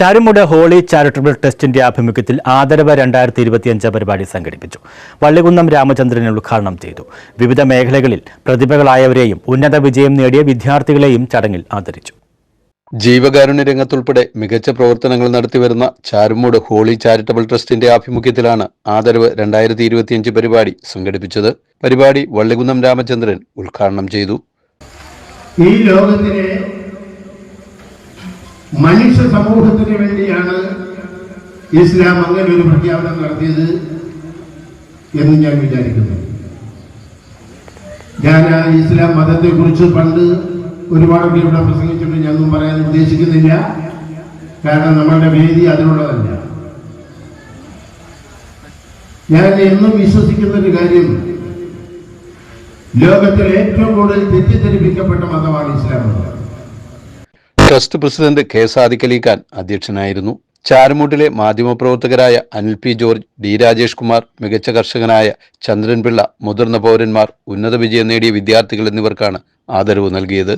Charummood holy charitable ട്രസ്റ്റിന്റെ ആഭിമുഖ്യത്തിൽ ആദരവ് രണ്ടായിരത്തി ഇരുപത്തിയഞ്ച് പരിപാടി സംഘടിപ്പിച്ചു. വള്ളികുന്നം രാമചന്ദ്രൻ ഉദ്ഘാടനം ചെയ്തു. വിവിധ മേഖലകളിൽ പ്രതിഭകളായവരെയും ഉന്നത വിജയം നേടിയ വിദ്യാർത്ഥികളെയും ചടങ്ങിൽ ആദരിച്ചു. ജീവകാരുണ്യ രംഗത്തുൾപ്പെടെ മികച്ച പ്രവർത്തനങ്ങൾ നടത്തിവരുന്ന ചാരുമൂട് ഹോളി ചാരിറ്റബിൾ ട്രസ്റ്റിന്റെ ആഭിമുഖ്യത്തിലാണ് ആദരവ് രണ്ടായിരത്തി ഇരുപത്തിയഞ്ച് പരിപാടി സംഘടിപ്പിച്ചത്. പരിപാടി വള്ളികുന്നം രാമചന്ദ്രൻ ഉദ്ഘാടനം ചെയ്തു. ഈ ലോകത്തിലെ മനുഷ്യ സമൂഹത്തിന് വേണ്ടിയാണ് ഇസ്ലാം അങ്ങനെ ഒരു പ്രഖ്യാപനം നടത്തിയത് എന്ന് ഞാൻ വിചാരിക്കുന്നു. ഞാൻ ഇസ്ലാം മതത്തെക്കുറിച്ച് പണ്ട് ഒരുപാടൊക്കെ ഇവിടെ പ്രസംഗിച്ചിട്ട് ഞാനൊന്നും പറയാൻ ഉദ്ദേശിക്കുന്നില്ല. കാരണം നമ്മളുടെ വേദി അതിനുള്ളതല്ല ഞാൻ എന്നും വിശ്വസിക്കുന്ന ഒരു കാര്യം. ലോകത്തിൽ ഏറ്റവും കൂടുതൽ തെറ്റിദ്ധരിപ്പിക്കപ്പെട്ട മതമാണ് ഇസ്ലാം trust president K Sadiq Khan അധ്യക്ഷനായിരുന്നു. ചാരമൂട്ടിലെ മാധ്യമപ്രവർത്തകരായ Anil P George D Rajesh Kumar മികച്ച കർഷകനായ ചന്ദ്രൻപിള്ള മുതിർന്ന പൗരന്മാർ ഉന്നത വിജയം നേടിയ വിദ്യാർത്ഥികൾ എന്നിവർക്കാണ് ആദരവ് നൽകിയത്.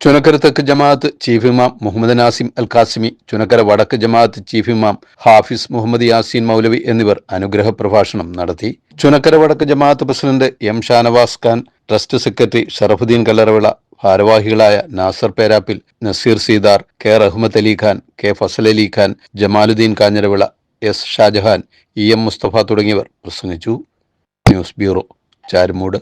ചുനക്കര തെക്ക് ജമാഅത്ത് ചീഫ് ഇമാം മുഹമ്മദ് നാസിം അൽ കാസിമി ചുനക്കര വടക്ക് ജമാഅത്ത് ചീഫ് ഇമാം ഹാഫിസ് മുഹമ്മദ് യാസീൻ മൗലവി എന്നിവർ അനുഗ്രഹ പ്രഭാഷണം നടത്തി. ചുനക്കര വടക്ക് ജമാഅത്ത് president M Shanavas Khan trust secretary Sharafuddin Kallaravila ഭാരവാഹികളായ Nasar Perappil Naseer Seedar K Rahmath Ali Khan K Fazal Ali Khan Jamaluddin Kanjiravila S Shajahan E M Musthafa തുടങ്ങിയവർ പ്രസംഗിച്ചു. News bureau Charummood.